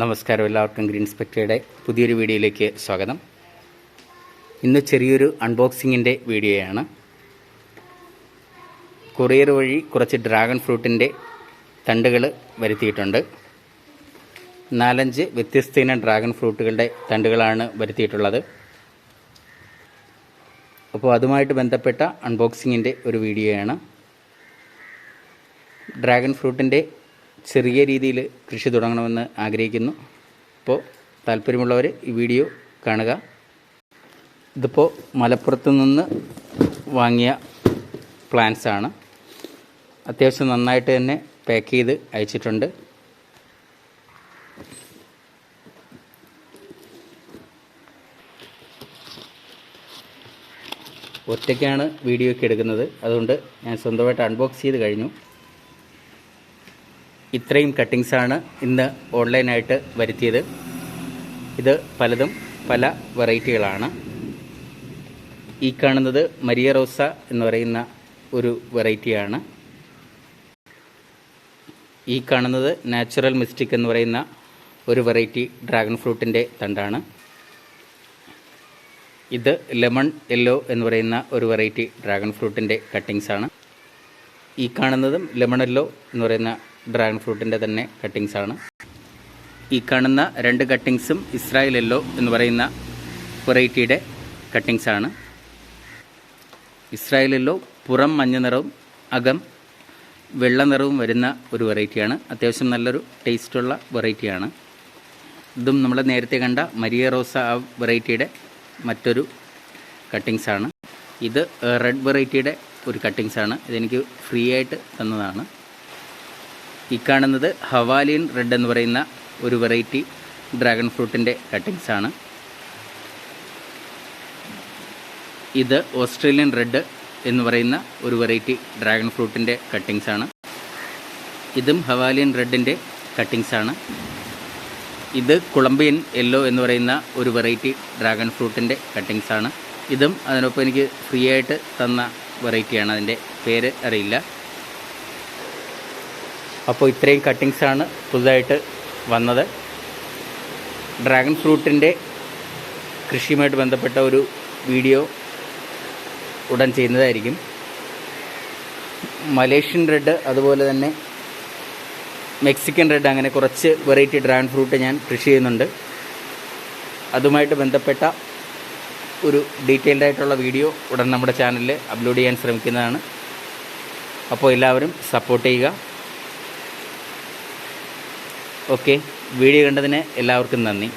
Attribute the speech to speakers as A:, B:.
A: നമസ്കാരം എല്ലാവർക്കും ഗ്രീൻ സ്പെക്ടയുടെ പുതിയൊരു വീഡിയോയിലേക്ക് സ്വാഗതം. ഇന്ന് ചെറിയൊരു അൺബോക്സിങ്ങിന്റെ വീഡിയോയാണ്. കൊറിയർ വഴി കുറച്ച് ഡ്രാഗൺ ഫ്രൂട്ടിന്റെ തണ്ടുകൾ വരുത്തിയിട്ടുണ്ട്. നാലഞ്ച് വ്യത്യസ്ത ഇനം ഡ്രാഗൺ ഫ്രൂട്ടുകളുടെ തണ്ടുകളാണ് വരുത്തിയിട്ടുള്ളത്. അപ്പോൾ അതുമായിട്ട് ബന്ധപ്പെട്ട അൺബോക്സിങ്ങിന്റെ ഒരു വീഡിയോയാണ്. ഡ്രാഗൺ ഫ്രൂട്ടിന്റെ ചെറിയ രീതിയിൽ കൃഷി തുടങ്ങണമെന്ന് ആഗ്രഹിക്കുന്നു. അപ്പോൾ താല്പര്യമുള്ളവർ ഈ വീഡിയോ കാണുക. ഇതിപ്പോൾ മലപ്പുറത്ത് നിന്ന് വാങ്ങിയ പ്ലാന്റ്സ് ആണ്. അത്യാവശ്യം നന്നായിട്ട് തന്നെ പാക്ക് ചെയ്ത് അയച്ചിട്ടുണ്ട്. ഒറ്റയ്ക്കാണ് വീഡിയോ ഒക്കെ എടുക്കുന്നത്. അതുകൊണ്ട് ഞാൻ സ്വന്തമായിട്ട് അൺബോക്സ് ചെയ്ത് കഴിഞ്ഞു. ഇത്രയും കട്ടിങ്സാണ് ഇന്ന് ഓൺലൈനായിട്ട് വരുത്തിയത്. ഇത് പലതും പല വെറൈറ്റികളാണ്. ഈ കാണുന്നത് മരിയ റോസ എന്ന് പറയുന്ന ഒരു വെറൈറ്റിയാണ്. ഈ കാണുന്നത് നാച്ചുറൽ മിസ്റ്റിക് എന്ന് പറയുന്ന ഒരു വെറൈറ്റി ഡ്രാഗൺ ഫ്രൂട്ടിന്റെ തണ്ടാണ്. ഇത് ലെമൺ യെല്ലോ എന്ന് പറയുന്ന ഒരു വെറൈറ്റി ഡ്രാഗൺ ഫ്രൂട്ടിന്റെ കട്ടിങ്സാണ്. ഈ കാണുന്നതും ലെമൺ യെല്ലോ എന്ന് പറയുന്ന ഡ്രാഗൺ ഫ്രൂട്ടിന്റെ തന്നെ കട്ടിങ്സ് ആണ്. ഈ കാണുന്ന രണ്ട് കട്ടിങ്സും ഇസ്രായേൽ യെല്ലോ എന്ന് പറയുന്ന വെറൈറ്റിയുടെ കട്ടിങ്സ് ആണ്. ഇസ്രായേൽ യെല്ലോ പുറം മഞ്ഞ നിറവും അകം വെള്ള നിറവും വരുന്ന ഒരു വെറൈറ്റിയാണ് അത്യാവശ്യം നല്ലൊരു ടേസ്റ്റുള്ള വെറൈറ്റിയാണ് ഇതും നമ്മൾ നേരത്തെ കണ്ട മരിയ റോസ ആ വെറൈറ്റിയുടെ മറ്റൊരു കട്ടിങ്സ് ആണ്. ഇത് റെഡ് വെറൈറ്റിയുടെ ഒരു കട്ടിങ്സ് ആണ്. ഇതെനിക്ക് ഫ്രീ ആയിട്ട് തന്നതാണ്. ഈ കാണുന്നത് ഹവാലിയൻ റെഡ് എന്ന് പറയുന്ന ഒരു വെറൈറ്റി ഡ്രാഗൺ ഫ്രൂട്ടിന്റെ കട്ടിങ്സ് ആണ്. ഇത് ഓസ്ട്രേലിയൻ റെഡ് എന്ന് പറയുന്ന ഒരു വെറൈറ്റി ഡ്രാഗൺ ഫ്രൂട്ടിന്റെ കട്ടിങ്സ് ആണ്. ഇതും ഹവാലിയൻ റെഡിന്റെ കട്ടിങ്സ് ആണ്. ഇത് കൊളംബിയൻ യെല്ലോ എന്ന് പറയുന്ന ഒരു വെറൈറ്റി ഡ്രാഗൺ ഫ്രൂട്ടിന്റെ കട്ടിങ്സ് ആണ്. ഇതും അതിനൊപ്പം എനിക്ക് ഫ്രീ ആയിട്ട് തന്ന വെറൈറ്റിയാണ്. അതിന്റെ പേര് അറിയില്ല. അപ്പോൾ ഇത്രയും കട്ടിങ്സാണ് പുതുതായിട്ട് വന്നത്. ഡ്രാഗൺ ഫ്രൂട്ടിന്റെ കൃഷിയുമായിട്ട് ബന്ധപ്പെട്ട ഒരു വീഡിയോ ഉടൻ ചെയ്യുന്നതായിരിക്കും. മലേഷ്യൻ റെഡ് അതുപോലെ തന്നെ മെക്സിക്കൻ റെഡ് അങ്ങനെ കുറച്ച് വെറൈറ്റി ഡ്രാഗൺ ഫ്രൂട്ട് ഞാൻ കൃഷി ചെയ്യുന്നുണ്ട്. അതുമായിട്ട് ബന്ധപ്പെട്ട ഒരു ഡീറ്റെയിൽഡ് ആയിട്ടുള്ള വീഡിയോ ഉടൻ നമ്മുടെ ചാനലിൽ അപ്ലോഡ് ചെയ്യാൻ ശ്രമിക്കുന്നതാണ്. അപ്പോൾ എല്ലാവരും സപ്പോർട്ട് ചെയ്യുക. ഓക്കെ. വീഡിയോ കണ്ടതിന് എല്ലാവർക്കും നന്ദി.